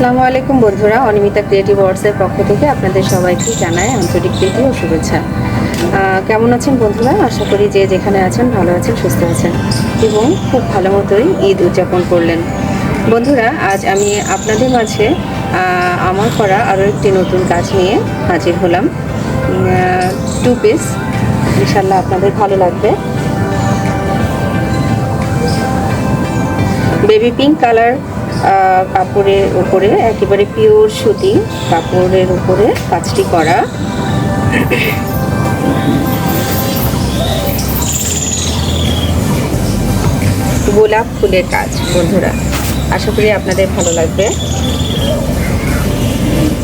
আসসালামু আলাইকুম বন্ধুরা, অনিমিতা ক্রিয়েটিভ ওয়ার্ডসের পক্ষ থেকে আপনাদের সবাইকে জানাই আন্তরিক প্রীতি ও শুভেচ্ছা। কেমন আছেন বন্ধুরা? আশা করি যে যেখানে আছেন ভালো আছেন, সুস্থ আছেন এবং খুব ভালো মতোই ঈদ উদযাপন করলেন। বন্ধুরা, আজ আমি আপনাদের মাঝে আমার করা আরও একটি নতুন কাজ নিয়ে হাজির হলাম। টু পিস ইনশাল্লাহ আপনাদের ভালো লাগবে। বেবি পিঙ্ক কালার কাপড়ের উপরে, একেবারে পিওর সুতি কাপড়ের উপরে কাজটি করা। গোলাপ ফুলের কাজ, বন্ধুরা। আশা করি আপনাদের ভালো লাগবে।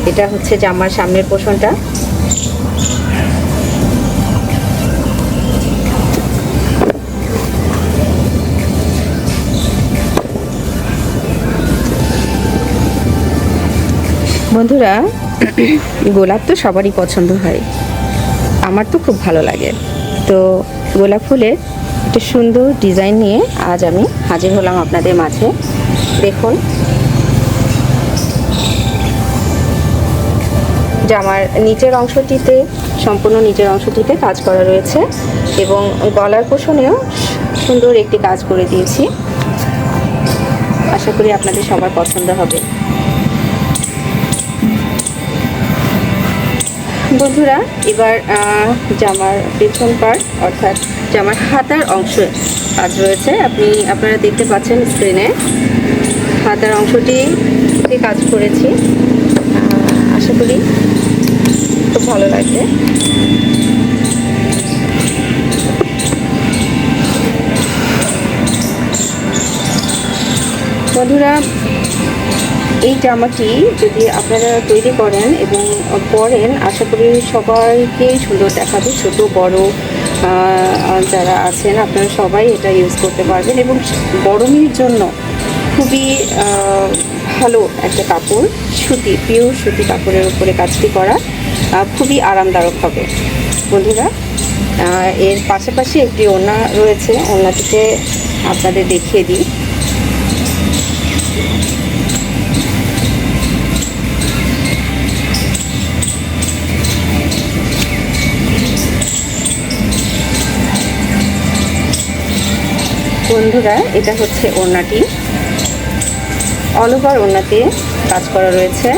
এটা হচ্ছে জামার সামনের পোষণটা। বন্ধুরা, গোলাপ তো সবারই পছন্দ হয়। আমার তো খুব ভালো লাগে। তো গোলাপ ফুলের একটা সুন্দর ডিজাইন নিয়ে আজ আমি হাজির হলাম আপনাদের মাঝে। দেখুন। জামার নিচের অংশটিতে, সম্পূর্ণ নিচের অংশটিতে কাজ করা রয়েছে এবং গলার পোষণেও সুন্দর একটি কাজ করে দিয়েছি। আশা করি আপনাদের সবার পছন্দ হবে। বন্ধুরা, এবার জামার পেছন পার্ট অর্থাৎ জামার হাতার অংশ কাজ রয়েছে। আপনি, আপনারা দেখতে পাচ্ছেন স্ক্রিনে হাতার অংশটি কাজ করেছি। আশা করি খুব ভালো লাগবে। বন্ধুরা এই জামাটি যদি আপনারা তৈরি করেন এবং পরেন আশা করি সবাইকে সুন্দর দেখাবে, ছোট, বড় যারা আছেন, আপনারা সবাই এটা ইউজ করতে পারবেন এবং গরমের জন্য খুবই ভালো একটা কাপড়, সুতি পিওর সুতি কাপড়ের উপরে কাজটি করা খুবই আরামদায়ক হবে। বন্ধুরা এর পাশাপাশি একটি ওড়না রয়েছে, ওড়নাটিকে আপনাদের দেখিয়ে দিই। বন্ধুরা, এটা হচ্ছে ওড়নাটি অল ওভার ওড়নাতে কাজ করা রয়েছে।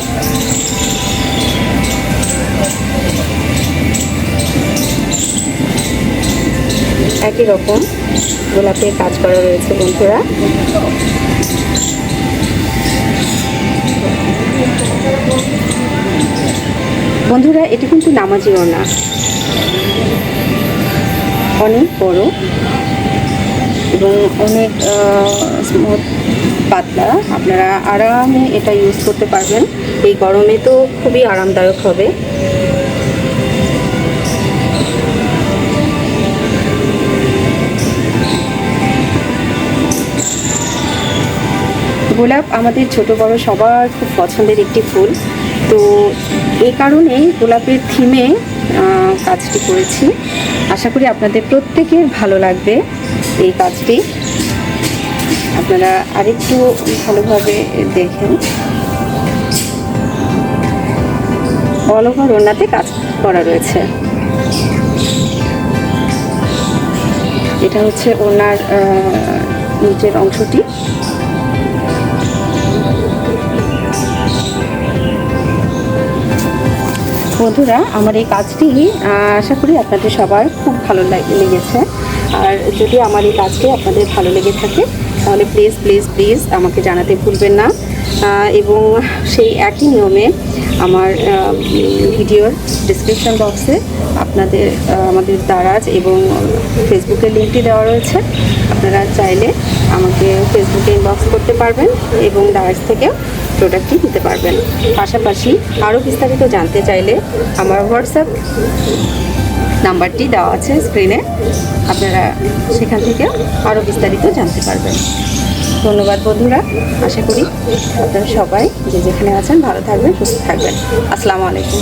একই রকম গোলাপে কাজ করা রয়েছে বন্ধুরা। বন্ধুরা, এটি কিন্তু নামাজি ওড়না। অনেক বড়। এবং অনেক স্মুথ পাতলা। আপনারা আরামে এটা ইউজ করতে পারবেন। এই গরমে তো খুবই আরামদায়ক হবে। গোলাপ আমাদের ছোট, বড় সবার খুব পছন্দের একটি ফুল। তো এই কারণেই গোলাপের থিমে কাজটি করেছি। আশা করি আপনাদের প্রত্যেকের ভালো লাগবে। এই কাজটি। আপনারা আরেকটু ভালোভাবে দেখেন। অল ওনাতে কাজ করা রয়েছে। এটা হচ্ছে ওনার নিচের অংশটি। বন্ধুরা, আমার এই কাজটি আশা করি আপনাদের সবার খুব ভালো লাগ- লেগেছে। আর যদি আমার এই কাজটি আপনাদের ভালো লেগে থাকে, তাহলে প্লিজ প্লিজ প্লিজ আমাকে জানাতে ভুলবেন না। এবং সেই একই নিয়মে আমার ভিডিওর ডিসক্রিপশন বক্সে আপনাদের আমাদের দারাজ এবং ফেসবুকের লিঙ্কটি দেওয়া রয়েছে। আপনারা চাইলে আমাকে ফেসবুকে ইনবক্স করতে পারবেন এবং দারাজ থেকেও প্রোডাক্টটি নিতে পারবেন। পাশাপাশি আরও বিস্তারিত জানতে চাইলে আমার হোয়াটসঅ্যাপ নাম্বারটি দেওয়া আছে স্ক্রিনে। আপনারা সেখান থেকে আরও বিস্তারিত জানতে পারবেন। ধন্যবাদ বন্ধুরা, আশা করি আপনারা সবাই যে যেখানে আছেন ভালো থাকবেন, সুস্থ থাকবেন। আসসালামু আলাইকুম।